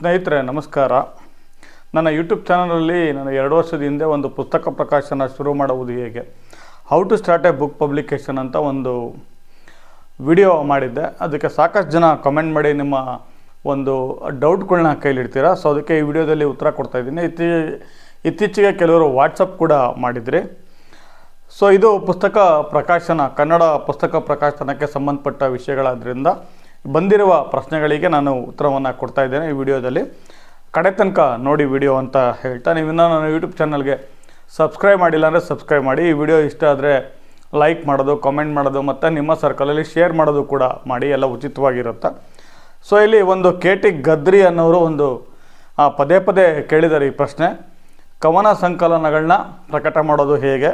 ಸ್ನೇಹಿತರೆ, ನಮಸ್ಕಾರ. ನನ್ನ ಯೂಟ್ಯೂಬ್ ಚಾನಲಲ್ಲಿ ನಾನು ಎರಡು ವರ್ಷದ ಹಿಂದೆ ಒಂದು ಪುಸ್ತಕ ಪ್ರಕಾಶನ ಶುರು ಮಾಡುವುದು ಹೇಗೆ? How to start a book publication ಅಂತ ಒಂದು ವಿಡಿಯೋ ಮಾಡಿದ್ದೆ. ಅದಕ್ಕೆ ಸಾಕಷ್ಟು ಜನ ಕಮೆಂಟ್ ಮಾಡಿ ನಿಮ್ಮ ಒಂದು ಡೌಟ್ಗಳನ್ನ ಕೈಲಿಡ್ತೀರಾ? ಸೊ ಅದಕ್ಕೆ ಈ ವಿಡಿಯೋದಲ್ಲಿ ಉತ್ತರ ಕೊಡ್ತಾ ಇದ್ದೀನಿ. ಇತ್ತೀ, ಇತ್ತೀಚೆಗೆ ಕೆಲವರು ವಾಟ್ಸಪ್ ಕೂಡ ಮಾಡಿದ್ರಿ. ಸೊ ಇದು ಪುಸ್ತಕ ಪ್ರಕಾಶನ, ಕನ್ನಡ ಪುಸ್ತಕ ಪ್ರಕಾಶನಕ್ಕೆ ಸಂಬಂಧಪಟ್ಟ ವಿಷಯಗಳಾದ್ರಿಂದ ಬಂದಿರುವ ಪ್ರಶ್ನೆಗಳಿಗೆ ನಾನು ಉತ್ತರವನ್ನು ಕೊಡ್ತಾ ಇದ್ದೇನೆ ಈ ವಿಡಿಯೋದಲ್ಲಿ. ಕಡೆ ತನಕ ನೋಡಿ ವಿಡಿಯೋ ಅಂತ ಹೇಳ್ತಾ, ನೀವು ಇನ್ನೂ ನನ್ನ ಯೂಟ್ಯೂಬ್ ಚಾನಲ್ಗೆ ಸಬ್ಸ್ಕ್ರೈಬ್ ಮಾಡಿಲ್ಲ ಅಂದರೆ ಸಬ್ಸ್ಕ್ರೈಬ್ ಮಾಡಿ. ಈ ವಿಡಿಯೋ ಇಷ್ಟ ಆದರೆ ಲೈಕ್ ಮಾಡೋದು ಕಮೆಂಟ್ ಮಾಡೋದು, ಮತ್ತು ನಿಮ್ಮ ಸರ್ಕಲಲ್ಲಿ ಶೇರ್ ಮಾಡೋದು ಕೂಡ ಮಾಡಿ, ಎಲ್ಲ ಉಚಿತವಾಗಿರುತ್ತೆ. ಸೊ ಇಲ್ಲಿ ಒಂದು ಕೆ ಟಿ ಗದ್ರಿ ಅನ್ನೋರು ಒಂದು ಪದೇ ಪದೇ ಕೇಳಿದ್ದಾರೆ ಈ ಪ್ರಶ್ನೆ. ಕವನ ಸಂಕಲನಗಳನ್ನ ಪ್ರಕಟ ಮಾಡೋದು ಹೇಗೆ,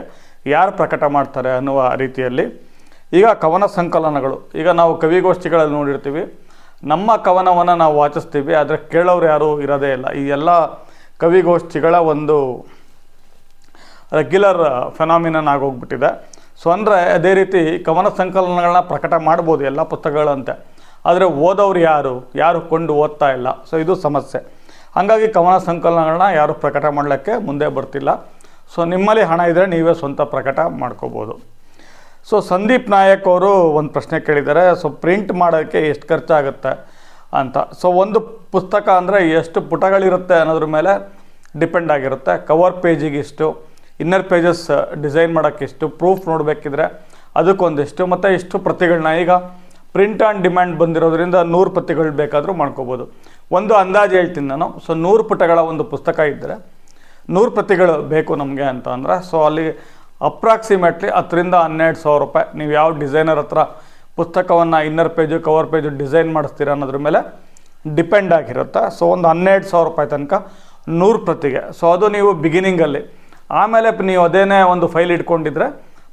ಯಾರು ಪ್ರಕಟ ಮಾಡ್ತಾರೆ ಅನ್ನುವ ರೀತಿಯಲ್ಲಿ. ಈಗ ಕವನ ಸಂಕಲನಗಳು. ಈಗ ನಾವು ಕವಿಗೋಷ್ಠಿಗಳಲ್ಲಿ ನೋಡಿರ್ತೀವಿ. ನಮ್ಮ ಕವನವನ್ನು ನಾವು ವಾಚಿಸ್ತೀವಿ, ಆದರೆ ಕೇಳೋರು ಯಾರೂ ಇರೋದೇ ಇಲ್ಲ. ಈ ಎಲ್ಲ ಕವಿಗೋಷ್ಠಿಗಳ ಒಂದು ರೆಗ್ಯುಲರ್ ಫೆನಾಮಿನನ್ ಆಗೋಗ್ಬಿಟ್ಟಿದೆ. ಸೊ ಅಂದರೆ ಅದೇ ರೀತಿ ಕವನ ಸಂಕಲನಗಳನ್ನ ಪ್ರಕಟ ಮಾಡ್ಬೋದು ಎಲ್ಲ ಪುಸ್ತಕಗಳಂತೆ. ಆದರೆ ಓದೋರು ಯಾರು? ಯಾರು ಕೊಂಡು ಓದ್ತಾ ಇಲ್ಲ. ಸೊ ಇದು ಸಮಸ್ಯೆ. ಹಾಗಾಗಿ ಕವನ ಸಂಕಲನಗಳನ್ನ ಯಾರು ಪ್ರಕಟ ಮಾಡಲಿಕ್ಕೆ ಮುಂದೆ ಬರ್ತಿಲ್ಲ. ಸೊ ನಿಮ್ಮಲ್ಲಿ ಹಣ ಇದ್ದರೆ ನೀವೇ ಸ್ವಂತ ಪ್ರಕಟ ಮಾಡ್ಕೋಬೋದು. ಸೊ ಸಂದೀಪ್ ನಾಯಕ್ ಅವರು ಒಂದು ಪ್ರಶ್ನೆ ಕೇಳಿದ್ದಾರೆ. ಸೊ ಪ್ರಿಂಟ್ ಮಾಡೋಕ್ಕೆ ಎಷ್ಟು ಖರ್ಚಾಗುತ್ತೆ ಅಂತ. ಸೊ ಒಂದು ಪುಸ್ತಕ ಅಂದರೆ ಎಷ್ಟು ಪುಟಗಳಿರುತ್ತೆ ಅನ್ನೋದ್ರ ಮೇಲೆ ಡಿಪೆಂಡ್ ಆಗಿರುತ್ತೆ. ಕವರ್ ಪೇಜಿಗೆ ಇಷ್ಟು ಇನ್ನರ್ ಪೇಜಸ್ ಡಿಸೈನ್ ಮಾಡೋಕ್ಕೆ ಇಷ್ಟು ಪ್ರೂಫ್ ನೋಡಬೇಕಿದ್ರೆ ಅದಕ್ಕೊಂದಿಷ್ಟು, ಮತ್ತು ಇಷ್ಟು ಪ್ರತಿಗಳನ್ನ ಈಗ ಪ್ರಿಂಟ್ ಆ್ಯಂಡ್ ಡಿಮ್ಯಾಂಡ್ ಬಂದಿರೋದ್ರಿಂದ ನೂರು ಪ್ರತಿಗಳು ಬೇಕಾದರೂ ಮಾಡ್ಕೋಬೋದು. ಒಂದು ಅಂದಾಜು ಹೇಳ್ತೀನಿ ನಾನು. ಸೊ ನೂರು ಪುಟಗಳ ಒಂದು ಪುಸ್ತಕ ಇದ್ದರೆ ನೂರು ಪ್ರತಿಗಳು ಬೇಕು ನಮಗೆ ಅಂತ ಅಂದರೆ ಸೊ ಅಲ್ಲಿ ಅಪ್ರಾಕ್ಸಿಮೇಟ್ಲಿ ಹತ್ತರಿಂದ ಹನ್ನೆರಡು ಸಾವಿರ ರೂಪಾಯಿ. ನೀವು ಯಾವ ಡಿಸೈನರ್ ಹತ್ರ ಪುಸ್ತಕವನ್ನು inner page, cover page design ಮಾಡಿಸ್ತೀರ ಅನ್ನೋದ್ರ ಮೇಲೆ ಡಿಪೆಂಡ್ ಆಗಿರುತ್ತೆ. ಸೊ, ಒಂದು ಹನ್ನೆರಡು ಸಾವಿರ ರೂಪಾಯಿ ತನಕ ನೂರು ಪ್ರತಿಗೆ. ಸೊ, ಅದು ನೀವು ಬಿಗಿನಿಂಗಲ್ಲಿ ಆಮೇಲೆ ನೀವು ಅದೇನೇ ಒಂದು ಫೈಲ್ ಇಟ್ಕೊಂಡಿದ್ರೆ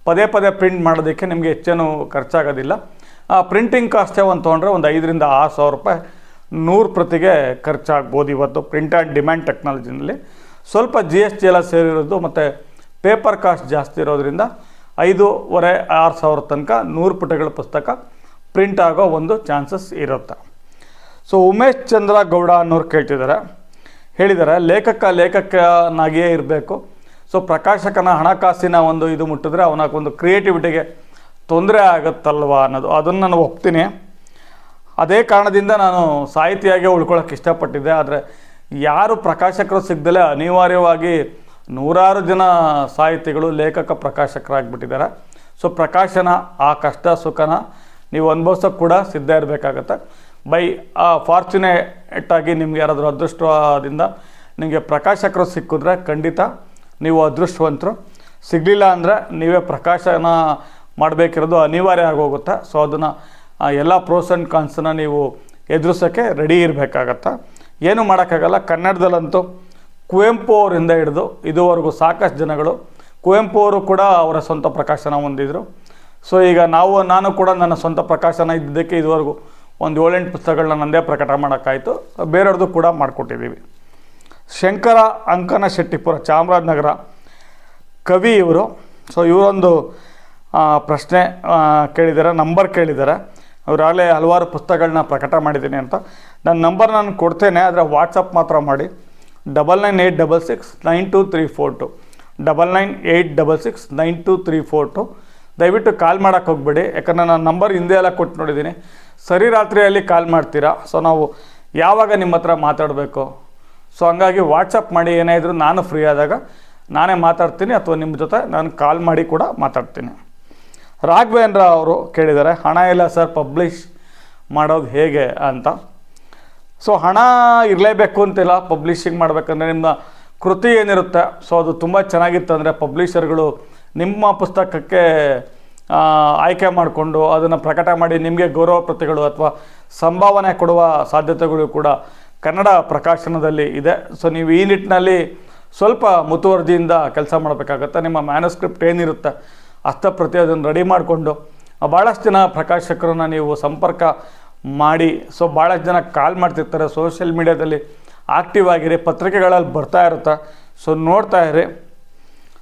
ಪದೇ ಪದೇ ಪ್ರಿಂಟ್ ಮಾಡೋದಕ್ಕೆ ನಿಮಗೆ ಹೆಚ್ಚೇನು ಖರ್ಚಾಗೋದಿಲ್ಲ. ಪ್ರಿಂಟಿಂಗ್ ಕಾಸ್ಟೇ ಒಂದು ತೊಗೊಂಡ್ರೆ ಒಂದು ಐದರಿಂದ ಆರು ಸಾವಿರ ರೂಪಾಯಿ ನೂರು ಪ್ರತಿಗೆ ಖರ್ಚಾಗ್ಬೋದು ಇವತ್ತು. ಪ್ರಿಂಟ್ ಆ್ಯಂಡ್ ಡಿಮ್ಯಾಂಡ್ ಟೆಕ್ನಾಲಜಿನಲ್ಲಿ ಸ್ವಲ್ಪ ಜಿ ಎಸ್ ಟಿ ಎಲ್ಲ ಸೇರಿರೋದು ಮತ್ತು ಪೇಪರ್ ಕಾಸ್ಟ್ ಜಾಸ್ತಿ ಇರೋದರಿಂದ ಐದೂವರೆ, ಆರು ಸಾವಿರ ತನಕ ನೂರು ಪುಟಗಳ ಪುಸ್ತಕ ಪ್ರಿಂಟ್ ಆಗೋ ಒಂದು ಚಾನ್ಸಸ್ ಇರುತ್ತೆ. ಸೊ ಉಮೇಶ್ ಚಂದ್ರ ಗೌಡ ಅನ್ನೋರು ಕೇಳ್ತಿದ್ದಾರೆ. ಹೇಳಿದ್ದಾರೆ, ಲೇಖಕ ಲೇಖಕನಾಗಿಯೇ ಇರಬೇಕು. ಸೊ ಪ್ರಕಾಶಕನ ಹಣಕಾಸಿನ ಒಂದು ಇದು ಮುಟ್ಟಿದ್ರೆ ಅವನ ಒಂದು ಕ್ರಿಯೇಟಿವಿಟಿಗೆ ತೊಂದರೆ ಆಗುತ್ತಲ್ವಾ ಅನ್ನೋದು, ಅದನ್ನು ನಾನು ಒಪ್ತೀನಿ. ಅದೇ ಕಾರಣದಿಂದ ನಾನು ಸಾಹಿತಿಯಾಗಿ ಉಳ್ಕೊಳ್ಳೋಕೆ ಇಷ್ಟಪಟ್ಟಿದ್ದೆ, ಆದರೆ ಯಾರು ಪ್ರಕಾಶಕರು ಸಿಗ್ದಲೇ ಅನಿವಾರ್ಯವಾಗಿ ನೂರಾರು ಜನ ಸಾಹಿತಿಗಳು, ಲೇಖಕ, ಪ್ರಕಾಶಕರಾಗ್ಬಿಟ್ಟಿದ್ದಾರೆ. ಸೊ, ಪ್ರಕಾಶನ, ಆ ಕಷ್ಟ, ಸುಖನ ನೀವು ಅನುಭವಿಸೋಕೆ ಕೂಡ ಸಿದ್ಧ ಇರಬೇಕಾಗತ್ತೆ. ಬೈ, ಆ ಫಾರ್ಚುನೇಟಾಗಿ ನಿಮ್ಗೆ ಯಾರಾದರೂ ಅದೃಷ್ಟದಿಂದ ನಿಮಗೆ ಪ್ರಕಾಶಕರು ಸಿಕ್ಕಿದ್ರೆ ಖಂಡಿತ ನೀವು ಅದೃಷ್ಟವಂತರು. ಸಿಗಲಿಲ್ಲ ಅಂದರೆ ನೀವೇ ಪ್ರಕಾಶನ ಮಾಡಬೇಕಿರೋದು ಅನಿವಾರ್ಯ ಆಗೋಗುತ್ತೆ. ಸೊ, ಅದನ್ನು ಎಲ್ಲ ಪ್ರೋಸ್ ಆ್ಯಂಡ್ ಕಾನ್ಸನ್ನ ನೀವು ಎದುರಿಸೋಕ್ಕೆ ರೆಡಿ ಇರಬೇಕಾಗತ್ತೆ. ಏನು ಮಾಡೋಕ್ಕಾಗಲ್ಲ, ಕನ್ನಡದಲ್ಲಂತೂ ಕುವೆಂಪು ಅವರಿಂದ ಹಿಡಿದು ಇದುವರೆಗೂ ಸಾಕಷ್ಟು ಜನಗಳು ಕುವೆಂಪು ಅವರು ಕೂಡ ಅವರ ಸ್ವಂತ ಪ್ರಕಾಶನ ಹೊಂದಿದ್ರು. ಸೊ ಈಗ ನಾವು, ನಾನು ಕೂಡ ನನ್ನ ಸ್ವಂತ ಪ್ರಕಾಶನ ಇದ್ದಿದ್ದಕ್ಕೆ ಇದುವರೆಗೂ ಒಂದು ಏಳೆಂಟು ಪುಸ್ತಕಗಳನ್ನ ನಂದೇ ಪ್ರಕಟ ಮಾಡೋಕ್ಕಾಯಿತು. ಬೇರೆಯವ್ರದ್ದು ಕೂಡ ಮಾಡಿಕೊಟ್ಟಿದ್ದೀವಿ. ಶಂಕರ, ಅಂಕನ ಶೆಟ್ಟಿಪುರ, ಚಾಮರಾಜನಗರ ಕವಿ ಇವರು. ಸೊ ಇವರೊಂದು ಪ್ರಶ್ನೆ ಕೇಳಿದ್ದಾರೆ ನಂಬರ್ ಕೇಳಿದ್ದಾರೆ ಅವರಾಗಲೇ ಹಲವಾರು ಪುಸ್ತಕಗಳನ್ನ ಪ್ರಕಟ ಮಾಡಿದ್ದೀನಿ ಅಂತ. ನನ್ನ ನಂಬರ್ ನಾನು ಕೊಡ್ತೇನೆ, ಆದರೆ ವಾಟ್ಸಪ್ ಮಾತ್ರ ಮಾಡಿ. Double nine eight double six nine two three four two double nine eight double six nine two three four two ದಯವಿಟ್ಟು ಕಾಲ್ ಮಾಡೋಕ್ಕೆ ಹೋಗ್ಬೇಡಿ, ಯಾಕಂದರೆ ನಾನು ನಂಬರ್ ಹಿಂದೆ ಎಲ್ಲ ಕೊಟ್ಟು ನೋಡಿದ್ದೀನಿ. ಸರಿ ರಾತ್ರಿಯಲ್ಲಿ ಕಾಲ್ ಮಾಡ್ತೀರಾ? ಸೊ ನಾವು ಯಾವಾಗ ನಿಮ್ಮ ಹತ್ರ ಮಾತಾಡಬೇಕು? ಸೊ ಹಂಗಾಗಿ ವಾಟ್ಸಪ್ ಮಾಡಿ, ಏನೇ ಇದ್ದರೂ ನಾನು ಫ್ರೀ ಆದಾಗ ನಾನೇ ಮಾತಾಡ್ತೀನಿ, ಅಥವಾ ನಿಮ್ಮ ಜೊತೆ ನಾನು ಕಾಲ್ ಮಾಡಿ ಕೂಡ ಮಾತಾಡ್ತೀನಿ. ರಾಘವೇಂದ್ರ ಅವರು ಕೇಳಿದ್ದಾರೆ, ಹಣ ಇಲ್ಲ ಸರ್ ಪಬ್ಲಿಷ್ ಮಾಡೋದು ಹೇಗೆ ಅಂತ. ಸೊ ಹಣ ಇರಲೇಬೇಕು ಅಂತಿಲ್ಲ ಪಬ್ಲಿಷಿಂಗ್ ಮಾಡಬೇಕಂದ್ರೆ ನಿಮ್ಮ ಕೃತಿ ಏನಿರುತ್ತೆ? ಸೊ ಅದು ತುಂಬ ಚೆನ್ನಾಗಿತ್ತು ಅಂದರೆ ಪಬ್ಲಿಷರ್ಗಳು ನಿಮ್ಮ ಪುಸ್ತಕಕ್ಕೆ ಆಯ್ಕೆ ಮಾಡಿಕೊಂಡು ಅದನ್ನು ಪ್ರಕಟ ಮಾಡಿ ನಿಮಗೆ ಗೌರವ ಪ್ರತಿಗಳು ಅಥವಾ ಸಂಭಾವನೆ ಕೊಡುವ ಸಾಧ್ಯತೆಗಳು ಕೂಡ ಕನ್ನಡ ಪ್ರಕಾಶನದಲ್ಲಿ ಇದೆ. ಸೊ ನೀವು ಈ ನಿಟ್ಟಿನಲ್ಲಿ ಸ್ವಲ್ಪ ಮುತುವರ್ಜಿಯಿಂದ ಕೆಲಸ ಮಾಡಬೇಕಾಗತ್ತೆ. ನಿಮ್ಮ ಮ್ಯಾನುಸ್ಕ್ರಿಪ್ಟ್ ಏನಿರುತ್ತೆ ಹಸ್ತಪ್ರತಿ ಅದನ್ನು ರೆಡಿ ಮಾಡಿಕೊಂಡು ಭಾಳಷ್ಟು ಜನ ಪ್ರಕಾಶಕರನ್ನ ನೀವು ಸಂಪರ್ಕ ಮಾಡಿ. ಸೊ ಭಾಳಷ್ಟು ಜನ ಕಾಲ್ ಮಾಡ್ತಿರ್ತಾರೆ. ಸೋಷಿಯಲ್ ಮೀಡ್ಯಾದಲ್ಲಿ ಆಕ್ಟಿವ್ ಆಗಿರಿ. ಪತ್ರಿಕೆಗಳಲ್ಲಿ ಬರ್ತಾ ಇರುತ್ತೆ. ಸೊ ನೋಡ್ತಾ ಇರಿ.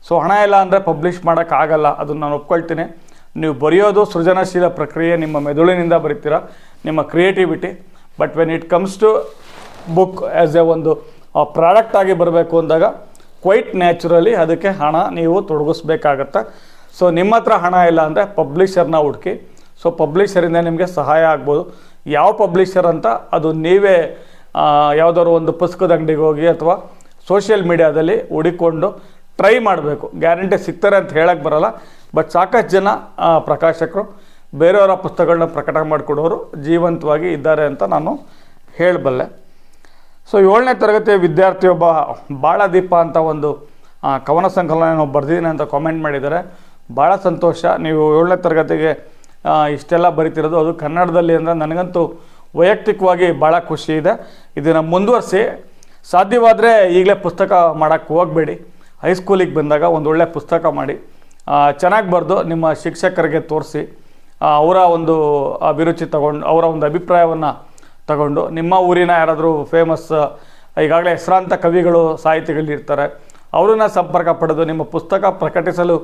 ಸೊ ಹಣ ಇಲ್ಲ ಅಂದರೆ ಪಬ್ಲಿಷ್ ಮಾಡೋಕ್ಕಾಗಲ್ಲ ಅದನ್ನು ನಾನು ಒಪ್ಕೊಳ್ತೀನಿ. ನೀವು ಬರೆಯೋದು ಸೃಜನಶೀಲ ಪ್ರಕ್ರಿಯೆ. ನಿಮ್ಮ ಮೆದುಳಿನಿಂದ ಬರೀತೀರ? ನಿಮ್ಮ creativity but when it comes to book as a ಒಂದು ಪ್ರಾಡಕ್ಟ್ ಆಗಿ ಬರಬೇಕು ಅಂದಾಗ ಕ್ವೈಟ್ ನ್ಯಾಚುರಲಿ ಅದಕ್ಕೆ ಹಣ ನೀವು ತೊಡಗಿಸ್ಬೇಕಾಗತ್ತೆ. ಸೊ ನಿಮ್ಮ ಹತ್ರ ಹಣ ಇಲ್ಲ ಅಂದರೆ ಪಬ್ಲಿಷರ್ನ ಹುಡುಕಿ ಸೊ ಪಬ್ಲಿಷರಿಂದ ನಿಮಗೆ ಸಹಾಯ ಆಗ್ಬೋದು. ಯಾವ ಪಬ್ಲಿಷರ್ ಅಂತ ಅದು ನೀವೇ ಯಾವುದಾದ್ರು ಒಂದು ಪುಸ್ತಕದ ಅಂಗಡಿಗೆ ಹೋಗಿ ಅಥವಾ ಸೋಷಿಯಲ್ ಮೀಡಿಯಾದಲ್ಲಿ ಹುಡಿಕೊಂಡು ಟ್ರೈ ಮಾಡಬೇಕು. ಗ್ಯಾರಂಟಿ ಸಿಗ್ತಾರೆ ಅಂತ ಹೇಳಕ್ಕೆ ಬರಲ್ಲ. ಬಟ್ ಸಾಕಷ್ಟು ಜನ ಪ್ರಕಾಶಕರು, ಬೇರೆಯವರ ಪುಸ್ತಕಗಳನ್ನ ಪ್ರಕಟ ಮಾಡಿಕೊಡೋರು ಜೀವಂತವಾಗಿ ಇದ್ದಾರೆ ಅಂತ ನಾನು ಹೇಳಬಲ್ಲೆ. ಸೊ ಏಳನೇ ತರಗತಿಯ ವಿದ್ಯಾರ್ಥಿಯೊಬ್ಬ ಬಾಳದೀಪ ಅಂತ ಒಂದು ಕವನ ಸಂಕಲನ ಬರೆದಿದ್ದೀನಿ ಅಂತ ಕಾಮೆಂಟ್ ಮಾಡಿದ್ದಾರೆ. ಭಾಳ ಸಂತೋಷ. ನೀವು ಏಳನೇ ತರಗತಿಗೆ ಇಷ್ಟೆಲ್ಲ ಬರಿತಿರೋದು. ಅದು ಕನ್ನಡದಲ್ಲಿ ಅಂದರೆ ನನಗಂತೂ ವೈಯಕ್ತಿಕವಾಗಿ ಭಾಳ ಖುಷಿ ಇದೆ. ಇದನ್ನು ಮುಂದುವರಿಸಿ. ಸಾಧ್ಯವಾದರೆ ಈಗಲೇ ಪುಸ್ತಕ ಮಾಡೋಕ್ಕೆ ಹೋಗಬೇಡಿ. ಹೈಸ್ಕೂಲಿಗೆ ಬಂದಾಗ ಒಂದು ಒಳ್ಳೆಯ ಪುಸ್ತಕ ಮಾಡಿ. ಚೆನ್ನಾಗಿ ಬರೆದು ನಿಮ್ಮ ಶಿಕ್ಷಕರಿಗೆ ತೋರಿಸಿ. ಅವರ ಒಂದು ಅಭಿರುಚಿ ತಗೊಂಡು, ಅವರ ಒಂದು ಅಭಿಪ್ರಾಯವನ್ನು ತಗೊಂಡು. ನಿಮ್ಮ ಊರಿನ ಯಾರಾದರೂ ಫೇಮಸ್ ಈಗಾಗಲೇ ಹೆಸರಾಂತ ಕವಿಗಳು, ಸಾಹಿತಿಗಳು ಇರ್ತಾರೆ. ಅವರನ್ನ ಸಂಪರ್ಕ ಪಡೆದು ನಿಮ್ಮ ಪುಸ್ತಕ ಪ್ರಕಟಿಸಲು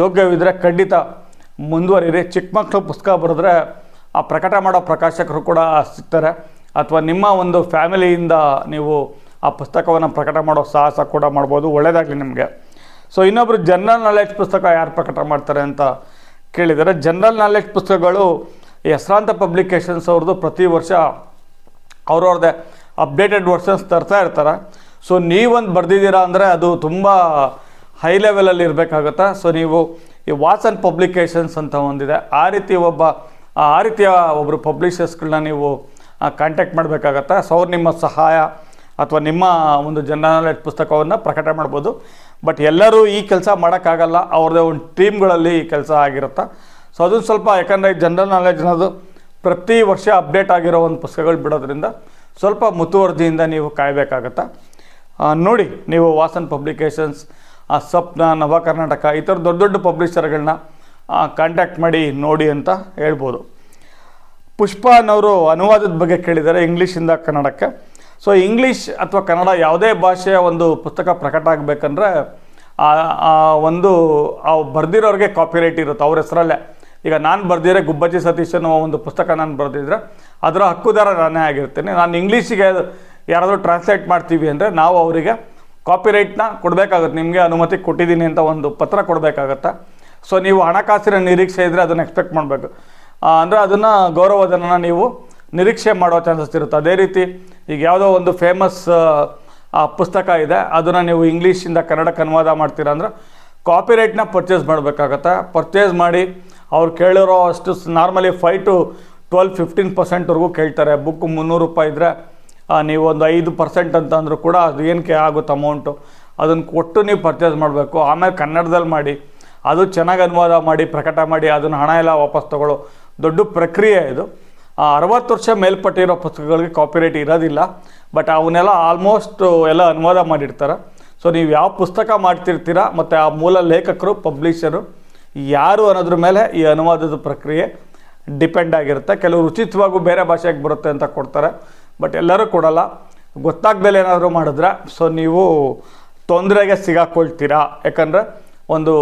ಯೋಗ್ಯವಿದ್ದರೆ ಖಂಡಿತ ಮುಂದುವರಿರಿ. ಚಿಕ್ಕ ಮಕ್ಕಳು ಪುಸ್ತಕ ಬರೆದ್ರೆ ಆ ಪ್ರಕಟ ಮಾಡೋ ಪ್ರಕಾಶಕರು ಕೂಡ ಸಿಗ್ತಾರೆ. ಅಥವಾ ನಿಮ್ಮ ಒಂದು ಫ್ಯಾಮಿಲಿಯಿಂದ ನೀವು ಆ ಪುಸ್ತಕವನ್ನು ಪ್ರಕಟ ಮಾಡೋ ಸಾಹಸ ಕೂಡ ಮಾಡ್ಬೋದು. ಒಳ್ಳೆಯದಾಗಲಿ ನಿಮಗೆ. ಸೊ ಇನ್ನೊಬ್ಬರು ಜನರಲ್ ನಾಲೆಡ್ಜ್ ಪುಸ್ತಕ ಯಾರು ಪ್ರಕಟ ಮಾಡ್ತಾರೆ ಅಂತ ಕೇಳಿದರೆ ಜನರಲ್ ನಾಲೆಡ್ಜ್ ಪುಸ್ತಕಗಳು ಹೆಸರಾಂತ ಪಬ್ಲಿಕೇಶನ್ಸ್ ಅವ್ರದ್ದು ಪ್ರತಿ ವರ್ಷ ಅವ್ರವ್ರದ್ದೇ ಅಪ್ಡೇಟೆಡ್ ವರ್ಷನ್ಸ್ ತರ್ತಾ ಇರ್ತಾರೆ. ಸೊ ನೀವೊಂದು ಬರೆದಿದ್ದೀರಾ ಅಂದರೆ ಅದು ತುಂಬ ಹೈ ಲೆವೆಲಲ್ಲಿ ಇರಬೇಕಾಗತ್ತೆ? ಸೊ ನೀವು ಈ ವಾಸನ್ ಪಬ್ಲಿಕೇಶನ್ಸ್ ಅಂತ ಒಂದಿದೆ. ಆ ರೀತಿ ಒಬ್ಬ, ಆ ರೀತಿಯ ಒಬ್ಬರು ಪಬ್ಲಿಷರ್ಸ್ಗಳನ್ನ ನೀವು ಕಾಂಟ್ಯಾಕ್ಟ್ ಮಾಡಬೇಕಾಗತ್ತೆ. ಸೊ ಅವ್ರು ನಿಮ್ಮ ಸಹಾಯ ಅಥವಾ ನಿಮ್ಮ ಒಂದು ಜನರಲ್ ಪುಸ್ತಕವನ್ನು ಪ್ರಕಟ ಮಾಡ್ಬೋದು. ಬಟ್ ಎಲ್ಲರೂ ಈ ಕೆಲಸ ಮಾಡೋಕ್ಕಾಗಲ್ಲ. ಅವ್ರದ್ದೇ ಒಂದು ಟೀಮ್ಗಳಲ್ಲಿ ಈ ಕೆಲಸ ಆಗಿರುತ್ತೆ. ಸೊ ಅದು ಸ್ವಲ್ಪ ಯಾಕಂದರೆ ಜನರಲ್ ನಾಲೆಡ್ಜ್ ಅನ್ನೋದು ಪ್ರತಿ ವರ್ಷ ಅಪ್ಡೇಟ್ ಆಗಿರೋ ಒಂದು ಪುಸ್ತಕಗಳು ಬಿಡೋದ್ರಿಂದ ಸ್ವಲ್ಪ ಮುತುವರ್ಜಿಯಿಂದ ನೀವು ಕಾಯಬೇಕಾಗತ್ತೆ. ನೋಡಿ, ನೀವು ವಾಸನ್ ಪಬ್ಲಿಕೇಶನ್ಸ್ ಆ ಸ್ವಪ್ನ, ನವ ಕರ್ನಾಟಕ, ಈ ಥರ ದೊಡ್ಡ ದೊಡ್ಡ ಪಬ್ಲಿಷರ್ಗಳನ್ನ ಕಾಂಟ್ಯಾಕ್ಟ್ ಮಾಡಿ, ನೋಡಿ ಅಂತ ಹೇಳ್ಬೋದು. ಪುಷ್ಪನವರು ಅನುವಾದದ ಬಗ್ಗೆ ಕೇಳಿದ್ದಾರೆ ಇಂಗ್ಲೀಷಿಂದ ಕನ್ನಡಕ್ಕೆ. ಸೊ ಇಂಗ್ಲೀಷ್ ಅಥವಾ ಕನ್ನಡ ಯಾವುದೇ ಭಾಷೆಯ ಒಂದು ಪುಸ್ತಕ ಪ್ರಕಟ ಆಗಬೇಕಂದ್ರೆ, ಆ ಒಂದು, ಆ ಬರೆದಿರೋರಿಗೆ ಕಾಪಿರೈಟ್ ಇರುತ್ತೆ, ಅವ್ರ ಹೆಸರಲ್ಲೇ. ಈಗ ನಾನು ಬರೆದಿದ್ರೆ ಗುಬ್ಬಚ್ಚಿ ಸತೀಶ್ ಅನ್ನೋ ಒಂದು ಪುಸ್ತಕ ನಾನು ಬರೆದಿದ್ರೆ, ಅದರ ಹಕ್ಕುದಾರ ನಾನೇ ಆಗಿರ್ತೀನಿ. ನಾನು ಇಂಗ್ಲೀಷಿಗೆ ಯಾರಾದರೂ ಟ್ರಾನ್ಸ್ಲೇಟ್ ಮಾಡ್ತೀವಿ ಅಂದರೆ ನಾವು ಅವರಿಗೆ ಕಾಪಿರೈಟ್ನ ಕೊಡಬೇಕಾಗುತ್ತೆ. ನಿಮಗೆ ಅನುಮತಿ ಕೊಟ್ಟಿದ್ದೀನಿ ಅಂತ ಒಂದು ಪತ್ರ ಕೊಡಬೇಕಾಗತ್ತೆ? ಸೊ ನೀವು ಹಣಕಾಸಿನ ನಿರೀಕ್ಷೆ ಇದ್ದರೆ ಅದನ್ನು ಎಕ್ಸ್ಪೆಕ್ಟ್ ಮಾಡಬೇಕು. ಅಂದರೆ ಅದನ್ನು ಗೌರವಧನನ ನೀವು ನಿರೀಕ್ಷೆ ಮಾಡೋ ಚಾನ್ಸಸ್ ಇರುತ್ತೆ. ಅದೇ ರೀತಿ ಈಗ ಯಾವುದೋ ಒಂದು ಫೇಮಸ್ ಪುಸ್ತಕ ಇದೆ. ಅದನ್ನು ನೀವು ಇಂಗ್ಲೀಷಿಂದ ಕನ್ನಡಕ್ಕೆ ಅನುವಾದ ಮಾಡ್ತೀರಾ ಅಂದ್ರೆ ಕಾಪಿರೈಟ್ನ ಪರ್ಚೇಸ್ ಮಾಡಬೇಕಾಗತ್ತೆ? ಪರ್ಚೇಸ್ ಮಾಡಿ ಅವ್ರು ಕೇಳಿರೋ ಅಷ್ಟು normally five to twelve fifteen ಪರ್ಸೆಂಟ್ವರೆಗೂ ಕೇಳ್ತಾರೆ. ಬುಕ್ ಮುನ್ನೂರು ರೂಪಾಯಿ ಇದ್ದರೆ ನೀವು ಒಂದು ಐದು ಪರ್ಸೆಂಟ್ ಅಂತ ಅಂದರೂ ಕೂಡ ಅದು ಏನಕ್ಕೆ ಆಗುತ್ತೆ ಅಮೌಂಟು ಅದನ್ನು ಕೊಟ್ಟು ನೀವು ಪರ್ಚೇಸ್ ಮಾಡಬೇಕು. ಆಮೇಲೆ ಕನ್ನಡದಲ್ಲಿ ಮಾಡಿ, ಅದು ಚೆನ್ನಾಗಿ ಅನುವಾದ ಮಾಡಿ, ಪ್ರಕಟ ಮಾಡಿ, ಅದನ್ನು ಹಣ ಎಲ್ಲ ವಾಪಸ್ ತಗೊಳ್ಳೋ ದೊಡ್ಡ ಪ್ರಕ್ರಿಯೆ ಇದು. ಅರವತ್ತು ವರ್ಷ ಮೇಲ್ಪಟ್ಟಿರೋ ಪುಸ್ತಕಗಳಿಗೆ ಕಾಪಿರೈಟ್ ಇರೋದಿಲ್ಲ ಬಟ್ ಅವನ್ನೆಲ್ಲ ಆಲ್ಮೋಸ್ಟ್ ಎಲ್ಲ ಅನುವಾದ ಮಾಡಿರ್ತಾರೆ. ಸೊ ನೀವು ಯಾವ ಪುಸ್ತಕ ಮಾಡ್ತಿರ್ತೀರ, ಮತ್ತು ಆ ಮೂಲ ಲೇಖಕರು ಪಬ್ಲಿಷರು ಯಾರು ಅನ್ನೋದ್ರ ಮೇಲೆ ಈ ಅನುವಾದದ ಪ್ರಕ್ರಿಯೆ ಡಿಪೆಂಡ್ ಆಗಿರುತ್ತೆ. ಕೆಲವರು ಉಚಿತವಾಗೂ ಬೇರೆ ಭಾಷೆಗೆ ಬರುತ್ತೆ ಅಂತ ಕೊಡ್ತಾರೆ. ಬಟ್ ಎಲ್ಲರೂ ಕೊಡಲ್ಲ. ಗೊತ್ತಾಗ್ದಲೆ ಏನಾದರೂ ಮಾಡಿದ್ರೆ ಸೊ ನೀವು ತೊಂದರೆಗೆ ಸಿಗಾಕೊಳ್ತೀರಾ. ಯಾಕಂದರೆ ಒಂದು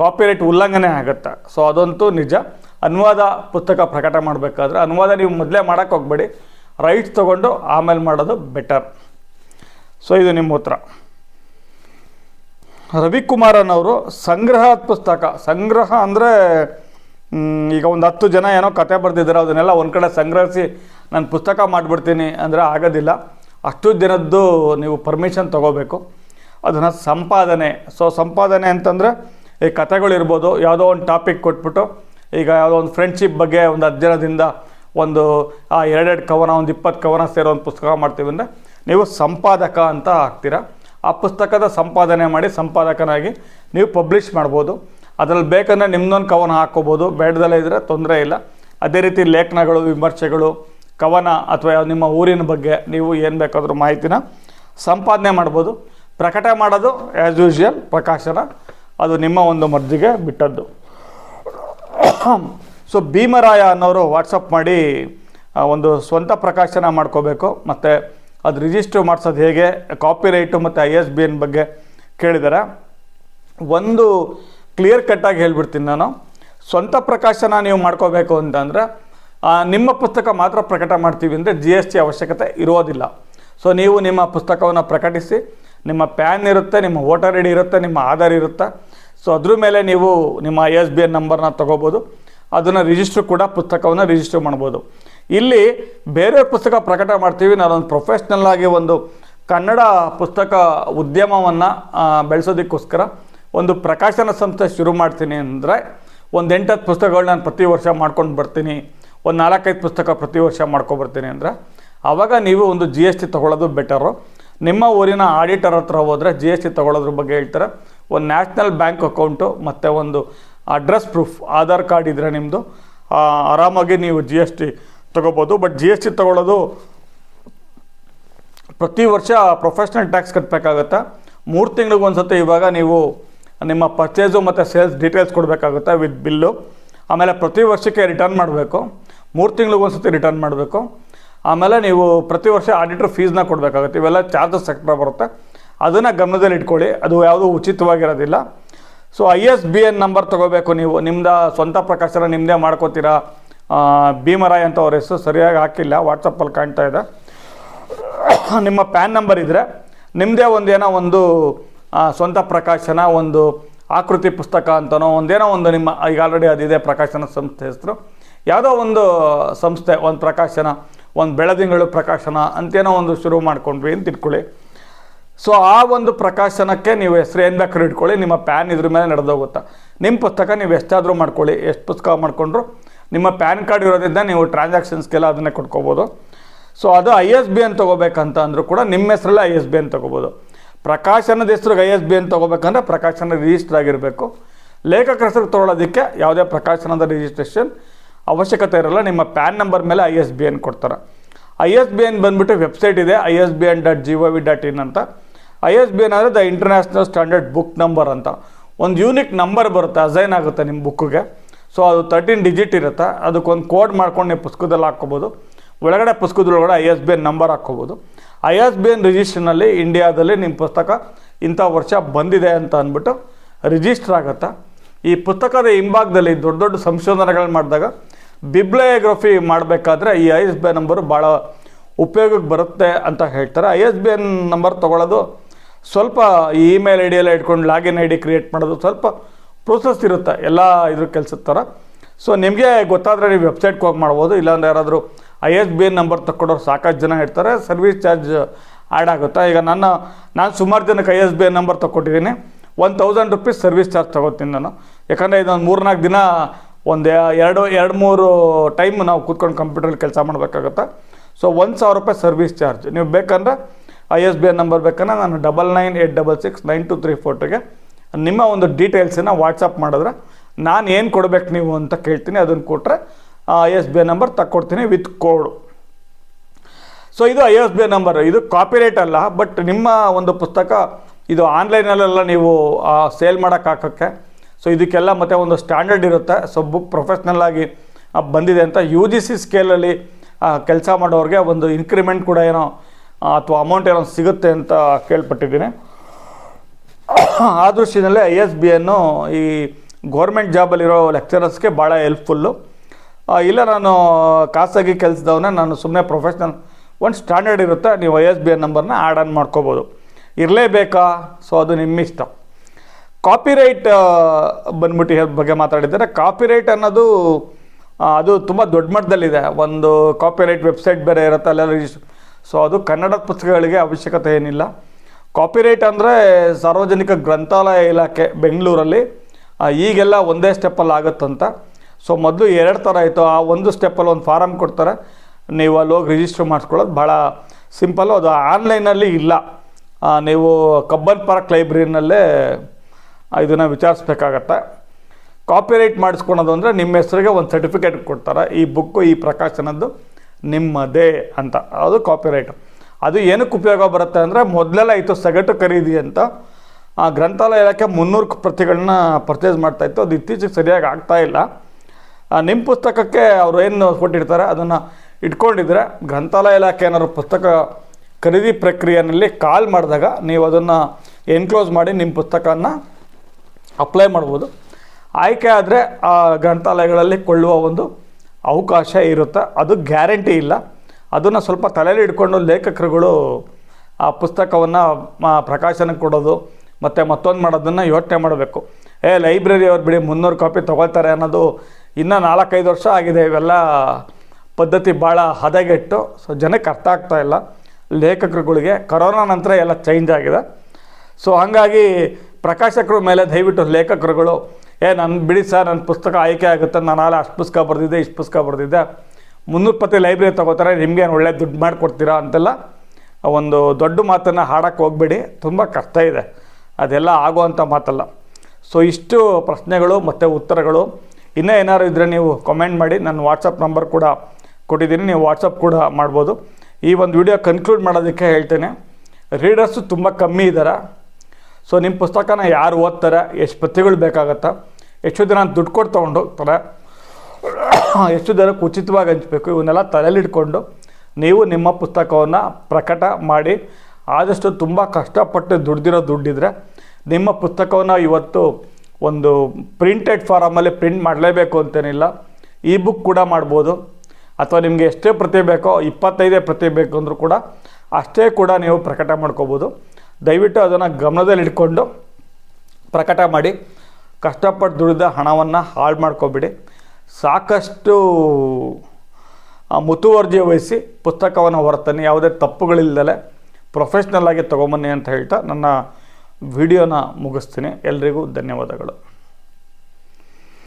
ಕಾಪಿರೈಟ್ ಉಲ್ಲಂಘನೆ ಆಗುತ್ತೆ. ಸೊ ಅದಂತೂ ನಿಜ. ಅನುವಾದ ಪುಸ್ತಕ ಪ್ರಕಟ ಮಾಡಬೇಕಾದ್ರೆ ಅನುವಾದ ನೀವು ಮೊದಲೇ ಮಾಡೋಕ್ಕೆ ಹೋಗ್ಬೇಡಿ. ರೈಟ್ಸ್ ತೊಗೊಂಡು ಆಮೇಲೆ ಮಾಡೋದು ಬೆಟರ್ ಸೊ ಇದು ನಿಮ್ಮ ಉತ್ತರ. ರವಿಕುಮಾರನ್ ಅವರು ಸಂಗ್ರಹದ ಪುಸ್ತಕ. ಸಂಗ್ರಹ ಅಂದರೆ ಈಗ ಒಂದು ಹತ್ತು ಜನ ಏನೋ ಕತೆ ಬರೆದಿದ್ದಾರೆ, ಅದನ್ನೆಲ್ಲ ಒಂದು ಕಡೆ ಸಂಗ್ರಹಿಸಿ ನಾನು ಪುಸ್ತಕ ಮಾಡಿಬಿಡ್ತೀನಿ ಅಂದರೆ ಆಗೋದಿಲ್ಲ. ಅಷ್ಟು ದಿನದ್ದು ನೀವು ಪರ್ಮಿಷನ್ ತೊಗೋಬೇಕು. ಅದನ್ನು ಸಂಪಾದನೆ. ಸೊ ಸಂಪಾದನೆ ಅಂತಂದರೆ ಈ ಕಥೆಗಳಿರ್ಬೋದು, ಯಾವುದೋ ಒಂದು ಟಾಪಿಕ್ ಕೊಟ್ಬಿಟ್ಟು, ಈಗ ಯಾವುದೋ ಒಂದು ಫ್ರೆಂಡ್ಶಿಪ್ ಬಗ್ಗೆ ಒಂದು ಹತ್ತು ದಿನದಿಂದ ಒಂದು, ಆ ಎರಡೆರಡು ಕವನ, ಒಂದು ಇಪ್ಪತ್ತು ಕವನ ಸೇರೋ ಒಂದು ಪುಸ್ತಕ ಮಾಡ್ತೀವಿ ಅಂದರೆ ನೀವು ಸಂಪಾದಕ ಅಂತ ಆಗ್ತೀರಾ. ಆ ಪುಸ್ತಕದ ಸಂಪಾದನೆ ಮಾಡಿ ಸಂಪಾದಕನಾಗಿ ನೀವು ಪಬ್ಲಿಷ್ ಮಾಡ್ಬೋದು. ಅದರಲ್ಲಿ ಬೇಕಂದರೆ ನಿಮ್ಮದೊಂದು ಕವನ ಹಾಕ್ಕೋಬೋದು. ಬೇಡದಲ್ಲೇ ಇದ್ದರೆ ತೊಂದರೆ ಇಲ್ಲ. ಅದೇ ರೀತಿ ಲೇಖನಗಳು, ವಿಮರ್ಶೆಗಳು ಕವನ ಅಥವಾ ನಿಮ್ಮ ಊರಿನ ಬಗ್ಗೆ ನೀವು ಏನು ಬೇಕಾದರೂ ಮಾಹಿತಿನ ಸಂಪಾದನೆ ಮಾಡ್ಬೋದು. ಪ್ರಕಟ ಮಾಡೋದು ಆ್ಯಸ್ ಯೂಶುವಲ್ ಪ್ರಕಾಶನ. ಅದು ನಿಮ್ಮ ಒಂದು ಮರ್ಜಿಗೆ ಬಿಟ್ಟದ್ದು. ಸೊ ಭೀಮರಾಯ ಅನ್ನೋರು ವಾಟ್ಸಪ್ ಮಾಡಿ ಒಂದು ಸ್ವಂತ ಪ್ರಕಾಶನ ಮಾಡ್ಕೋಬೇಕು. ಮತ್ತು ಅದು ರಿಜಿಸ್ಟರ್ ಮಾಡಿಸೋದು ಹೇಗೆ ಕಾಪಿ ರೈಟು ಮತ್ತು ಐ ಎಸ್ ಬಿ ಎನ್ ಬಗ್ಗೆ ಕೇಳಿದ್ದಾರೆ ಒಂದು ಕ್ಲಿಯರ್ ಕಟ್ಟಾಗಿ ಹೇಳ್ಬಿಡ್ತೀನಿ ನಾನು. ಸ್ವಂತ ಪ್ರಕಾಶನ ನೀವು ಮಾಡ್ಕೋಬೇಕು ಅಂತಂದರೆ ನಿಮ್ಮ ಪುಸ್ತಕ ಮಾತ್ರ ಪ್ರಕಟ ಮಾಡ್ತೀವಿ ಅಂದರೆ ಜಿ ಎಸ್ ಟಿ ಅವಶ್ಯಕತೆ ಇರೋದಿಲ್ಲ. ಸೊ ನೀವು ನಿಮ್ಮ ಪುಸ್ತಕವನ್ನು ಪ್ರಕಟಿಸಿ, ನಿಮ್ಮ ಪ್ಯಾನ್ ಇರುತ್ತೆ, ನಿಮ್ಮ ವೋಟರ್ ಐ ಡಿ ಇರುತ್ತೆ, ನಿಮ್ಮ ಆಧಾರ್ ಇರುತ್ತೆ? ಸೊ ಅದ್ರ ಮೇಲೆ ನೀವು ನಿಮ್ಮ ಐ ಎಸ್ ಬಿ ಎನ್ ನಂಬರ್ನ ತೊಗೋಬೋದು. ಅದನ್ನು ರಿಜಿಸ್ಟ್ರ್ ಕೂಡ ಪುಸ್ತಕವನ್ನು ರಿಜಿಸ್ಟರ್ ಮಾಡ್ಬೋದು. ಇಲ್ಲಿ ಬೇರೆ ಪುಸ್ತಕ ಪ್ರಕಟ ಮಾಡ್ತೀವಿ. ನಾನೊಂದು ಪ್ರೊಫೆಷ್ನಲ್ ಆಗಿ ಒಂದು ಕನ್ನಡ ಪುಸ್ತಕ ಉದ್ಯಮವನ್ನು ಬೆಳೆಸೋದಕ್ಕೋಸ್ಕರ ಒಂದು ಪ್ರಕಾಶನ ಸಂಸ್ಥೆ ಶುರು ಮಾಡ್ತೀನಿ ಅಂದರೆ ಒಂದು ಎಂಟತ್ತು ಪುಸ್ತಕಗಳು ನಾನು ಪ್ರತಿ ವರ್ಷ ಮಾಡ್ಕೊಂಡು ಬರ್ತೀನಿ. ಒಂದು ನಾಲ್ಕೈದು ಪುಸ್ತಕ ಪ್ರತಿ ವರ್ಷ ಮಾಡ್ಕೊಬರ್ತೀನಿ ಅಂದರೆ ಆವಾಗ ನೀವು ಒಂದು ಜಿ ಎಸ್ ಟಿ ತೊಗೊಳ್ಳೋದು ಬೆಟರು ನಿಮ್ಮ ಊರಿನ ಆಡಿಟರ್ ಹತ್ರ ಹೋದರೆ ಜಿ ಎಸ್ ಟಿ ತೊಗೊಳೋದ್ರ ಬಗ್ಗೆ ಹೇಳ್ತಾರೆ. ಒಂದು ನ್ಯಾಷನಲ್ ಬ್ಯಾಂಕ್ ಅಕೌಂಟು ಮತ್ತು ಒಂದು ಅಡ್ರೆಸ್ ಪ್ರೂಫ್ ಆಧಾರ್ ಕಾರ್ಡ್ ಇದ್ದರೆ ನಿಮ್ಮದು ಆರಾಮಾಗಿ ನೀವು ಜಿ ಎಸ್ ಟಿ ತೊಗೋಬೋದು. ಬಟ್ ಜಿ ಎಸ್ ಟಿ ತೊಗೊಳ್ಳೋದು ಪ್ರತಿ ವರ್ಷ ಪ್ರೊಫೆಷ್ನಲ್ ಟ್ಯಾಕ್ಸ್ ಕಟ್ಟಬೇಕಾಗತ್ತೆ ಮೂರು ತಿಂಗಳಿಗೆ ಒಂದ್ಸತಿ ಇವಾಗ ನೀವು ನಿಮ್ಮ ಪರ್ಚೇಸು ಮತ್ತು ಸೇಲ್ಸ್ ಡೀಟೇಲ್ಸ್ ಕೊಡಬೇಕಾಗುತ್ತೆ ವಿತ್ ಬಿಲ್ಲು ಆಮೇಲೆ ಪ್ರತಿ ವರ್ಷಕ್ಕೆ ರಿಟರ್ನ್ ಮಾಡಬೇಕು. ಮೂರು ತಿಂಗಳಿಗೆ ಒಂದ್ಸತಿ ರಿಟರ್ನ್ ಮಾಡಬೇಕು. ಆಮೇಲೆ ನೀವು ಪ್ರತಿ ವರ್ಷ ಆಡಿಟ್ರ್ ಫೀಸ್ನ ಕೊಡಬೇಕಾಗುತ್ತೆ. ಇವೆಲ್ಲ ಚಾರ್ಜಸ್ ಸೆಕ್ಟರ್ ಬರುತ್ತೆ. ಅದನ್ನು ಗಮನದಲ್ಲಿ ಇಟ್ಕೊಳ್ಳಿ. ಅದು ಯಾವುದೂ ಉಚಿತವಾಗಿರೋದಿಲ್ಲ. So I S B N number ತೊಗೋಬೇಕು ನೀವು. ನಿಮ್ಮದ ಸ್ವಂತ ಪ್ರಕಾಶನ ನಿಮ್ಮದೇ ಮಾಡ್ಕೋತೀರಾ? ಭೀಮರಾಯ್ ಅಂತ ಅವ್ರ ಹೆಸರು ಸರಿಯಾಗಿ ಹಾಕಿಲ್ಲ. ವಾಟ್ಸಪ್ಪಲ್ಲಿ ಕಾಣ್ತಾ ಇದೆ. ನಿಮ್ಮ ಪ್ಯಾನ್ ನಂಬರ್ ಇದ್ದರೆ ನಿಮ್ಮದೇ ಒಂದೇನೋ ಒಂದು ಸ್ವಂತ ಪ್ರಕಾಶನ, ಒಂದು ಆಕೃತಿ ಪುಸ್ತಕ ಅಂತನೋ ಒಂದೇನೋ ಒಂದು ನಿಮ್ಮ, ಈಗ ಆಲ್ರೆಡಿ ಅದಿದೆ ಪ್ರಕಾಶನ ಸಂಸ್ಥೆ ಹೆಸರು. ಯಾವುದೋ ಒಂದು ಸಂಸ್ಥೆ, ಒಂದು ಪ್ರಕಾಶನ, ಒಂದು ಬೆಳದಿಂಗಳು ಪ್ರಕಾಶನ ಅಂತೇನೋ ಒಂದು ಶುರು ಮಾಡ್ಕೊಂಡ್ವಿ ಅಂತ ಇಟ್ಕೊಳ್ಳಿ. ಸೊ ಆ ಒಂದು ಪ್ರಕಾಶನಕ್ಕೆ ನೀವು ಹೆಸರು ಏನು ಬೇಕಾದ್ರೂ ಇಟ್ಕೊಳ್ಳಿ, ನಿಮ್ಮ ಪ್ಯಾನ್ ಇದ್ರ ಮೇಲೆ ನಡೆದೋಗುತ್ತೆ. ನಿಮ್ಮ ಪುಸ್ತಕ ನೀವು ಎಷ್ಟಾದರೂ ಮಾಡ್ಕೊಳ್ಳಿ, ಎಷ್ಟು ಪುಸ್ತಕ ಮಾಡಿಕೊಂಡ್ರು, ನಿಮ್ಮ ಪ್ಯಾನ್ ಕಾರ್ಡ್ ಇರೋದ್ರಿಂದ ನೀವು ಟ್ರಾನ್ಸಾಕ್ಷನ್ಸ್ಗೆಲ್ಲ ಅದನ್ನೇ ಕೊಟ್ಕೋಬೋದು. ಸೊ ಅದು ಐ ಎಸ್ ಬಿ ಅಂತ ತೊಗೋಬೇಕಂತ ಅಂದರೂ ಕೂಡ ನಿಮ್ಮ ಹೆಸರಲ್ಲೇ ಐ ಎಸ್ ಬಿ ಅಂತ ತೊಗೋಬೋದು. ಪ್ರಕಾಶನದ ಹೆಸ್ರಿಗೆ ಐ ಎಸ್ ಬಿ ಅಂತ ತೊಗೋಬೇಕಂದ್ರೆ ಪ್ರಕಾಶನ ರಿಜಿಸ್ಟರ್ ಆಗಿರಬೇಕು. ಲೇಖಕರ ಹೆಸರು ತೊಗೊಳೋದಕ್ಕೆ ಯಾವುದೇ ಪ್ರಕಾಶನದ ರಿಜಿಸ್ಟ್ರೇಷನ್ ಅವಶ್ಯಕತೆ ಇರಲ್ಲ, ನಿಮ್ಮ ಪ್ಯಾನ್ ನಂಬರ್ ಮೇಲೆ ಐ ಎಸ್ ಬಿ ಎನ್ ಕೊಡ್ತಾರೆ. ಐ ಎಸ್ ಬಿ ಎನ್ ಬಂದ್ಬಿಟ್ಟು ವೆಬ್ಸೈಟ್ ಇದೆ, I S B N dot G O V dot in ಅಂತ. ಐ ಎಸ್ ಬಿ ಎನ್ ಅಂದರೆ the international standard book number ಅಂತ. ಒಂದು ಯೂನಿಕ್ ನಂಬರ್ ಬರುತ್ತೆ, assign ಆಗುತ್ತೆ ನಿಮ್ಮ ಬುಕ್ಕಿಗೆ ಸೊ ಅದು ತರ್ಟೀನ್ ಡಿಜಿಟ್ ಇರುತ್ತೆ, ಅದಕ್ಕೊಂದು ಕೋಡ್ ಮಾಡ್ಕೊಂಡು ನೀವು ಪುಸ್ತಕದಲ್ಲಿ ಹಾಕ್ಕೋಬೋದು. ಒಳಗಡೆ ಪುಸ್ತಕದೊಳಗಡೆ I S B N number ಹಾಕ್ಕೋಬೋದು. ಐ ಎಸ್ ಬಿ ಎನ್ ರಿಜಿಸ್ಟ್ರನಲ್ಲಿ ಇಂಡಿಯಾದಲ್ಲಿ ನಿಮ್ಮ ಪುಸ್ತಕ ಇಂಥ ವರ್ಷ ಬಂದಿದೆ ಅಂತ ಅಂದ್ಬಿಟ್ಟು ರಿಜಿಸ್ಟರ್ ಆಗುತ್ತೆ? ಈ ಪುಸ್ತಕದ ಹಿಂಭಾಗದಲ್ಲಿ ದೊಡ್ಡ ದೊಡ್ಡ ಸಂಶೋಧನೆಗಳನ್ನ ಮಾಡಿದಾಗ ಬಿಬ್ಲಯೋಗ್ರಫಿ ಮಾಡಬೇಕಾದ್ರೆ ಈ I S B I number ಭಾಳ ಉಪಯೋಗಕ್ಕೆ ಬರುತ್ತೆ ಅಂತ ಹೇಳ್ತಾರೆ. I S B N number ತೊಗೊಳ್ಳೋದು ಸ್ವಲ್ಪ ಇಮೇಲ್ ಐ ಡಿ ಎಲ್ಲ ಇಟ್ಕೊಂಡು ಲಾಗಿನ್ ಐ ಡಿ ಕ್ರಿಯೇಟ್ ಮಾಡೋದು ಸ್ವಲ್ಪ ಪ್ರೋಸೆಸ್ ಇರುತ್ತೆ ಎಲ್ಲ ಇದ್ರ ಕೆಲಸದ ಥರ ಸೊ ನಿಮಗೆ ಗೊತ್ತಾದರೆ ನೀವು ವೆಬ್ಸೈಟ್ಗೆ ಹೋಗಿ ಮಾಡ್ಬೋದು. ಇಲ್ಲಾಂದ್ರೆ ಯಾರಾದರೂ I S B N number ತಕ್ಕೊಂಡವ್ರು ಸಾಕಷ್ಟು ಜನ ಇರ್ತಾರೆ ಸರ್ವಿಸ್ ಚಾರ್ಜ್ ಆ್ಯಡ್ ಆಗುತ್ತೆ? ಈಗ ನನ್ನ, ನಾನು ಸುಮಾರು ಜನಕ್ಕೆ I S B N number ತಗೊಟ್ಟಿದ್ದೀನಿ one thousand rupees service charge ತಗೋತೀನಿ ನಾನು. ಯಾಕಂದರೆ ಇದೊಂದು ಮೂರ್ನಾಲ್ಕು ದಿನ ಒಂದು, ಎರಡು ಎರಡು, ಮೂರು ಟೈಮ್ ನಾವು ಕೂತ್ಕೊಂಡು ಕಂಪ್ಯೂಟ್ರಲ್ಲಿ ಕೆಲಸ ಮಾಡಬೇಕಾಗತ್ತೆ? ಸೊ ಒಂದು ಸಾವಿರ ರೂಪಾಯಿ ಸರ್ವಿಸ್ ಚಾರ್ಜ್ ನೀವು ಬೇಕಂದ್ರೆ I S B I number ಬೇಕಂದ್ರೆ ನಾನು double nine eight double six nine two three ಫೋರ್ಟಿಗೆ ನಿಮ್ಮ ಒಂದು ಡೀಟೇಲ್ಸನ್ನು ವಾಟ್ಸಪ್ ಮಾಡಿದ್ರೆ ನಾನು ಏನು ಕೊಡಬೇಕು ನೀವು ಅಂತ ಕೇಳ್ತೀನಿ. ಅದನ್ನು ಕೊಟ್ಟರೆ I S B I number ತಕ್ಕೊಡ್ತೀನಿ with code so ಇದು I S B I number ಇದು ಕಾಪಿರೈಟ್ ಅಲ್ಲ ಬಟ್ ನಿಮ್ಮ ಒಂದು ಪುಸ್ತಕ ಇದು ಆನ್ಲೈನಲ್ಲೆಲ್ಲ ನೀವು ಸೇಲ್ ಮಾಡೋಕೆ ಹಾಕೋಕ್ಕೆ ಸೊ ಇದಕ್ಕೆಲ್ಲ ಮತ್ತೆ ಒಂದು ಸ್ಟ್ಯಾಂಡರ್ಡ್ ಇರುತ್ತೆ. ಸೊ ಬುಕ್ ಪ್ರೊಫೆಷ್ನಲ್ ಆಗಿ ಬಂದಿದೆ ಅಂತ ಯು ಜಿ ಸಿ ಸ್ಕೇಲಲ್ಲಿ ಕೆಲಸ ಮಾಡೋರಿಗೆ ಒಂದು ಇನ್ಕ್ರಿಮೆಂಟ್ ಕೂಡ ಏನೋ ಅಥವಾ ಅಮೌಂಟ್ ಏನೋ ಸಿಗುತ್ತೆ ಅಂತ ಕೇಳ್ಪಟ್ಟಿದ್ದೀನಿ. ಆ ದೃಷ್ಟಿನಲ್ಲಿ ಐ ಎಸ್ ಬಿ ಅನ್ನು ಈ ಗೌರ್ಮೆಂಟ್ ಜಾಬಲ್ಲಿರೋ ಲೆಕ್ಚರರ್ಸ್ಗೆ ಭಾಳ ಹೆಲ್ಪ್ಫುಲ್ಲು ಇಲ್ಲ ನಾನು, ಖಾಸಗಿ ಕೆಲಸದವನ್ನ ನಾನು ಸುಮ್ಮನೆ ಪ್ರೊಫೆಷ್ನಲ್ ಒಂದು ಸ್ಟ್ಯಾಂಡರ್ಡ್ ಇರುತ್ತೆ. ನೀವು ಐ ಎಸ್ ಬಿ ಎನ್ ನಂಬರ್ನ ಆ್ಯಡ್ ಆನ್ ಮಾಡ್ಕೋಬೋದು. ಇರಲೇಬೇಕಾ? ಸೊ ಅದು ನಿಮ್ಮ ಇಷ್ಟ ಕಾಪಿರೈಟ್ ಬಂದ್ಬಿಟ್ಟು ಬಗ್ಗೆ ಮಾತಾಡಿದ್ದಾರೆ ಕಾಪಿರೈಟ್ ಅನ್ನೋದು ಅದು ತುಂಬ ದೊಡ್ಡ ಮಟ್ಟದಲ್ಲಿದೆ. ಒಂದು ಕಾಪಿರೈಟ್ ವೆಬ್ಸೈಟ್ ಬೇರೆ ಇರುತ್ತೆ, ಅಲ್ಲೆಲ್ಲ ಸೊ ಅದು ಕನ್ನಡ ಪುಸ್ತಕಗಳಿಗೆ ಅವಶ್ಯಕತೆ ಏನಿಲ್ಲ. ಕಾಪಿರೈಟ್ ಅಂದರೆ ಸಾರ್ವಜನಿಕ ಗ್ರಂಥಾಲಯ ಇಲಾಖೆ ಬೆಂಗಳೂರಲ್ಲಿ ಈಗೆಲ್ಲ ಒಂದೇ ಸ್ಟೆಪ್ಪಲ್ಲಿ ಆಗುತ್ತಂತ. ಸೊ ಮೊದಲು ಎರಡು ಥರ ಇತ್ತು. ಆ ಒಂದು ಸ್ಟೆಪ್ಪಲ್ಲಿ ಒಂದು ಫಾರಮ್ ಕೊಡ್ತಾರೆ. ನೀವು ಅಲ್ಲಿ ಹೋಗಿ ರಿಜಿಸ್ಟರ್ ಮಾಡಿಸ್ಕೊಳ್ಳೋದು ಭಾಳ ಸಿಂಪಲ್ಲು ಅದು ಆನ್ಲೈನಲ್ಲಿ ಇಲ್ಲ. ನೀವು ಕಬ್ಬನ್ ಪಾರ್ಕ್ ಲೈಬ್ರರಿನಲ್ಲೇ ಇದನ್ನು ವಿಚಾರಿಸ್ಬೇಕಾಗತ್ತೆ. ಕಾಪಿರೈಟ್ ಮಾಡಿಸ್ಕೊಳೋದು ಅಂದರೆ ನಿಮ್ಮ ಹೆಸರಿಗೆ ಒಂದು ಸರ್ಟಿಫಿಕೇಟ್ ಕೊಡ್ತಾರೆ. ಈ ಬುಕ್ಕು ಈ ಪ್ರಕಾಶನದ್ದು ನಿಮ್ಮದೇ ಅಂತ. ಅದು ಕಾಪಿರೈಟ್ ಅದು ಏನಕ್ಕೆ ಉಪಯೋಗ ಬರುತ್ತೆ ಅಂದರೆ ಮೊದಲೆಲ್ಲ ಇತ್ತು, ಸಗಟು ಖರೀದಿ ಅಂತ. ಆ ಗ್ರಂಥಾಲಯ ಇಲಾಖೆ ಮುನ್ನೂರು ಪ್ರತಿಗಳನ್ನ ಪರ್ಚೇಸ್ ಮಾಡ್ತಾಯಿತ್ತು ಅದು ಇತ್ತೀಚೆಗೆ ಸರಿಯಾಗಿ ಆಗ್ತಾ ಇಲ್ಲ. ನಿಮ್ಮ ಪುಸ್ತಕಕ್ಕೆ ಅವರು ಏನು ಕೊಟ್ಟಿರ್ತಾರೆ? ಅದನ್ನು ಇಟ್ಕೊಂಡಿದ್ರೆ ಗ್ರಂಥಾಲಯ ಇಲಾಖೆ ಏನಾದ್ರು ಪುಸ್ತಕ ಖರೀದಿ ಪ್ರಕ್ರಿಯೆಯಲ್ಲಿ ಕಾಲ್ ಮಾಡಿದಾಗ ನೀವು ಅದನ್ನು ಎನ್ಕ್ಲೋಸ್ ಮಾಡಿ ನಿಮ್ಮ ಪುಸ್ತಕನ ಅಪ್ಲೈ ಮಾಡ್ಬೋದು. ಆಯ್ಕೆ ಆದರೆ ಆ ಗ್ರಂಥಾಲಯಗಳಲ್ಲಿ ಕೊಳ್ಳುವ ಒಂದು ಅವಕಾಶ ಇರುತ್ತೆ. ಅದು ಗ್ಯಾರಂಟಿ ಇಲ್ಲ. ಅದನ್ನು ಸ್ವಲ್ಪ ತಲೆಯಲ್ಲಿ ಇಟ್ಕೊಂಡು ಲೇಖಕರುಗಳು ಆ ಪುಸ್ತಕವನ್ನು ಪ್ರಕಾಶನಕ್ಕೆ ಕೊಡೋದು, ಮತ್ತು ಮತ್ತೊಂದು ಮಾಡೋದನ್ನು ಯೋಚನೆ ಮಾಡಬೇಕು. ಏ, ಲೈಬ್ರರಿ ಅವ್ರು ಬಿಡಿ ಮುನ್ನೂರು ಕಾಪಿ ತೊಗೊಳ್ತಾರೆ ಅನ್ನೋದು ಇನ್ನೂ ನಾಲ್ಕೈದು ವರ್ಷ ಆಗಿದೆ. ಇವೆಲ್ಲ ಪದ್ಧತಿ ಭಾಳ ಹದಗೆಟ್ಟು, ಸೊ ಜನಕ್ಕೆ ಅರ್ಥ ಆಗ್ತಾ ಇಲ್ಲ. ಲೇಖಕರುಗಳಿಗೆ ಕರೋನಾ ನಂತರ ಎಲ್ಲ ಚೇಂಜ್ ಆಗಿದೆ. ಸೊ ಹಾಗಾಗಿ ಪ್ರಕಾಶಕರ ಮೇಲೆ ದಯವಿಟ್ಟು ಲೇಖಕರುಗಳು, ಏ ನನ್ನ ಬಿಡಿ ಸರ್ ನನ್ನ ಪುಸ್ತಕ ಆಯ್ಕೆ ಆಗುತ್ತೆ, ನಾನು ಆಲ ಅಷ್ಟು ಪುಸ್ತಕ ಬರೆದಿದ್ದೆ, ಇಷ್ಟು ಪುಸ್ತಕ ಬರೆದಿದ್ದೆ, ಮುನ್ನೂರು ಪತಿ ಲೈಬ್ರರಿ ತೊಗೋತಾರೆ ನಿಮಗೇನು ಒಳ್ಳೆ ದುಡ್ಡು ಮಾಡಿಕೊಡ್ತೀರಾ? ಅಂತೆಲ್ಲ ಒಂದು ದೊಡ್ಡ ಮಾತನ್ನು ಹಾಡೋಕ್ಕೆ ಹೋಗಬೇಡಿ, ತುಂಬ ಕಷ್ಟ ಇದೆ. ಅದೆಲ್ಲ ಆಗುವಂಥ ಮಾತಲ್ಲ. ಸೊ, ಇಷ್ಟು ಪ್ರಶ್ನೆಗಳು ಮತ್ತು ಉತ್ತರಗಳು. ಇನ್ನೂ ಏನಾದ್ರು ಇದ್ದರೆ ನೀವು ಕಮೆಂಟ್ ಮಾಡಿ ನನ್ನ ವಾಟ್ಸಪ್ ನಂಬರ್ ಕೂಡ ಕೊಟ್ಟಿದ್ದೀನಿ, ನೀವು ವಾಟ್ಸಪ್ ಕೂಡ ಮಾಡ್ಬೋದು. ಈ ಒಂದು ವಿಡಿಯೋ ಕನ್ಕ್ಲೂಡ್ ಮಾಡೋದಕ್ಕೆ ಹೇಳ್ತೇನೆ. ರೀಡರ್ಸು ತುಂಬ ಕಮ್ಮಿ ಇದ್ದಾರೆ ಸೊ ನಿಮ್ಮ ಪುಸ್ತಕನ ಯಾರು ಓದ್ತಾರೆ? ಎಷ್ಟು ಪ್ರತಿಗಳು ಬೇಕಾಗತ್ತೆ? ಎಷ್ಟು ದಿನ ದುಡ್ಡು ಕೊಟ್ಟು ತೊಗೊಂಡು ಹೋಗ್ತಾರೆ ಎಷ್ಟು ದಿನಕ್ಕೆ ಉಚಿತವಾಗಿ ಹಂಚಬೇಕು. ಇವನ್ನೆಲ್ಲ ತಲೆಯಲ್ಲಿಟ್ಕೊಂಡು ನೀವು ನಿಮ್ಮ ಪುಸ್ತಕವನ್ನು ಪ್ರಕಟ ಮಾಡಿ ಆದಷ್ಟು ತುಂಬ ಕಷ್ಟಪಟ್ಟು ದುಡ್ದಿರೋ ದುಡ್ಡಿದ್ರೆ ನಿಮ್ಮ ಪುಸ್ತಕವನ್ನು ಇವತ್ತು ಒಂದು ಪ್ರಿಂಟೆಡ್ ಫಾರಮಲ್ಲಿ ಪ್ರಿಂಟ್ ಮಾಡಲೇಬೇಕು ಅಂತೇನಿಲ್ಲ. ಇ ಬುಕ್ ಕೂಡ ಮಾಡ್ಬೋದು. ಅಥವಾ ನಿಮಗೆ ಎಷ್ಟೇ ಪ್ರತಿ ಬೇಕೋ, ಇಪ್ಪತ್ತೈದೇ ಪ್ರತಿ ಬೇಕು ಅಂದರೂ ಕೂಡ ಅಷ್ಟೇ ಕೂಡ ನೀವು ಪ್ರಕಟ ಮಾಡ್ಕೋಬೋದು. ದಯವಿಟ್ಟು ಅದನ್ನು ಗಮನದಲ್ಲಿಟ್ಕೊಂಡು ಪ್ರಕಟ ಮಾಡಿ. ಕಷ್ಟಪಟ್ಟು ದುಡಿದ ಹಣವನ್ನು ಹಾಳು ಮಾಡ್ಕೊಬಿಡಿ. ಸಾಕಷ್ಟು ಮುತುವರ್ಜಿ ವಹಿಸಿ ಪುಸ್ತಕವನ್ನು ಹೊರತನ್ನಿ. ಯಾವುದೇ ತಪ್ಪುಗಳಿಲ್ಲದೆ ಪ್ರೊಫೆಷ್ನಲ್ ಆಗಿ ತೊಗೊಂಬನ್ನಿ ಅಂತ ಹೇಳ್ತಾ ನನ್ನ ವಿಡಿಯೋನ ಮುಗಿಸ್ತೀನಿ. ಎಲ್ರಿಗೂ ಧನ್ಯವಾದಗಳು.